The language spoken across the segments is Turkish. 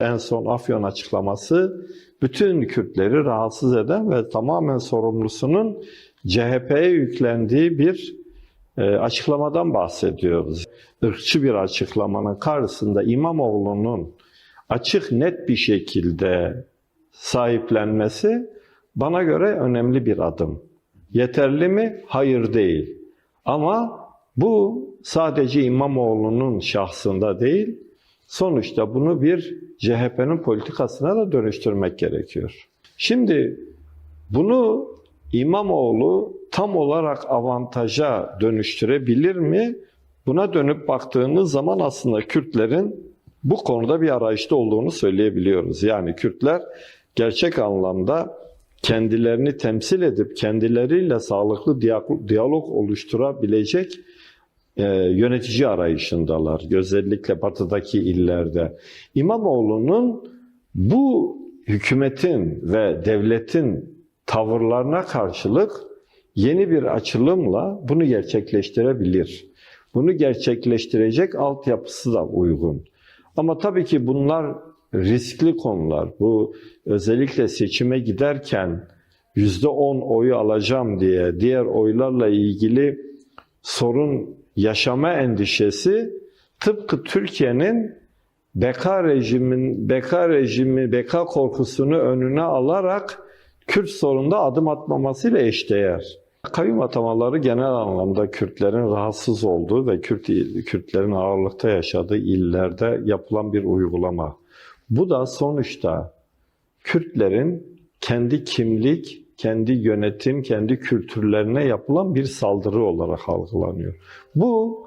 En son Afyon açıklaması bütün Kürtleri rahatsız eden ve tamamen sorumlusunun CHP'ye yüklendiği bir e, açıklamadan bahsediyoruz. Irkçı bir açıklamanın karşısında İmamoğlu'nun açık net bir şekilde sahiplenmesi bana göre önemli bir adım. Yeterli mi? Hayır değil. Ama bu sadece İmamoğlu'nun şahsında değil, sonuçta bunu bir CHP'nin politikasına da dönüştürmek gerekiyor. Şimdi bunu İmamoğlu tam olarak avantaja dönüştürebilir mi? Buna dönüp baktığımız zaman aslında Kürtlerin bu konuda bir arayışta olduğunu söyleyebiliyoruz. Yani Kürtler gerçek anlamda kendilerini temsil edip kendileriyle sağlıklı diyalog oluşturabilecek e, yönetici arayışındalar. Özellikle batıdaki illerde. İmamoğlu'nun bu hükümetin ve devletin tavırlarına karşılık yeni bir açılımla bunu gerçekleştirebilir. Bunu gerçekleştirecek altyapısı da uygun. Ama tabii ki bunlar riskli konular. Bu özellikle seçime giderken yüzde on oyu alacağım diye diğer oylarla ilgili sorun yaşama endişesi tıpkı Türkiye'nin beka rejimin beka rejimi beka korkusunu önüne alarak Kürt sorununda adım atmamasıyla eşdeğer. Kayyum atamaları genel anlamda Kürtlerin rahatsız olduğu ve Kürt Kürtlerin ağırlıkta yaşadığı illerde yapılan bir uygulama. Bu da sonuçta Kürtlerin kendi kimlik, kendi yönetim, kendi kültürlerine yapılan bir saldırı olarak algılanıyor. Bu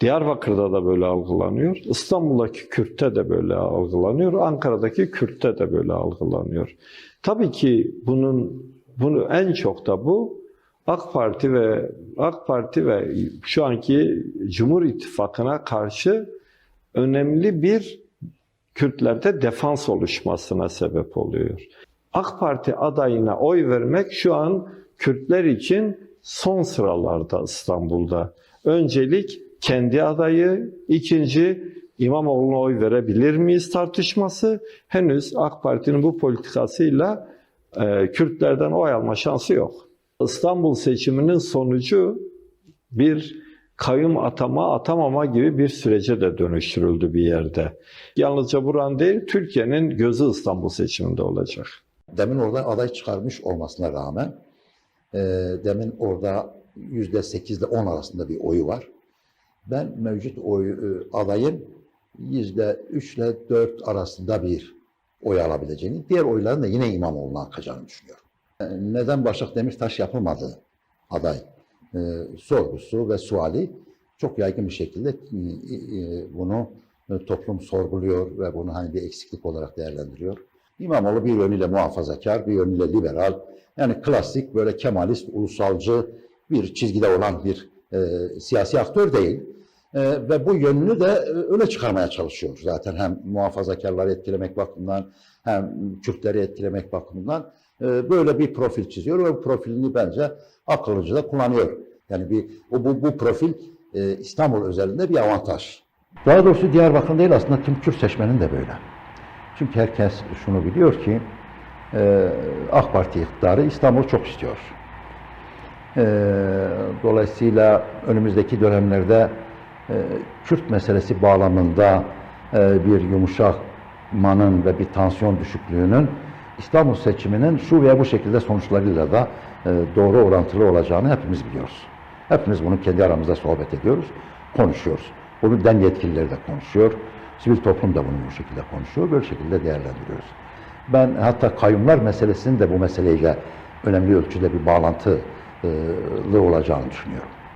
Diyarbakır'da da böyle algılanıyor, İstanbul'daki Kürt'te de böyle algılanıyor, Ankara'daki Kürt'te de böyle algılanıyor. Tabii ki bunun bunu en çok da bu AK Parti ve AK Parti ve şu anki Cumhur İttifakı'na karşı önemli bir Kürtlerde defans oluşmasına sebep oluyor. AK Parti adayına oy vermek şu an Kürtler için son sıralarda İstanbul'da. Öncelik kendi adayı, ikinci İmamoğlu'na oy verebilir miyiz tartışması. Henüz AK Parti'nin bu politikasıyla e, Kürtlerden oy alma şansı yok. İstanbul seçiminin sonucu bir kayyum atama atamama gibi bir sürece de dönüştürüldü bir yerde. Yalnızca buran değil, Türkiye'nin gözü İstanbul seçiminde olacak. Demin orada aday çıkarmış olmasına rağmen e, demin orada yüzde sekizle on arasında bir oyu var. Ben mevcut oy, e, adayın yüzde üçle dört arasında bir oy alabileceğini, diğer oyların da yine İmamoğlu'na akacağını düşünüyorum. E, Neden Başak Demirtaş yapılmadı aday e, sorgusu ve suali çok yaygın bir şekilde e, e, bunu e, toplum sorguluyor ve bunu hani bir eksiklik olarak değerlendiriyor. İmamoğlu bir yönüyle muhafazakar, bir yönüyle liberal, yani klasik böyle kemalist, ulusalcı bir çizgide olan bir e, siyasi aktör değil. E, ve bu yönünü de e, öyle çıkarmaya çalışıyor zaten hem muhafazakarları etkilemek bakımından hem Kürtleri etkilemek bakımından e, böyle bir profil çiziyor ve bu profilini bence akıllıca da kullanıyor. Yani bir o bu, bu profil e, İstanbul özelinde bir avantaj. Daha doğrusu Diyarbakır değil aslında tüm Kürt seçmenin de böyle. Çünkü herkes şunu biliyor ki e, AK Parti iktidarı İstanbul'u çok istiyor. E, dolayısıyla önümüzdeki dönemlerde e, Kürt meselesi bağlamında e, bir yumuşakmanın ve bir tansiyon düşüklüğünün İstanbul seçiminin şu veya bu şekilde sonuçlarıyla da e, doğru orantılı olacağını hepimiz biliyoruz. Hepimiz bunu kendi aramızda sohbet ediyoruz, konuşuyoruz. Bunu den yetkilileri de konuşuyor. Sivil toplum da bunu bu şekilde konuşuyor. Böyle şekilde değerlendiriyoruz. Ben hatta kayyumlar meselesinin de bu meseleyle önemli ölçüde bir bağlantılı olacağını düşünüyorum.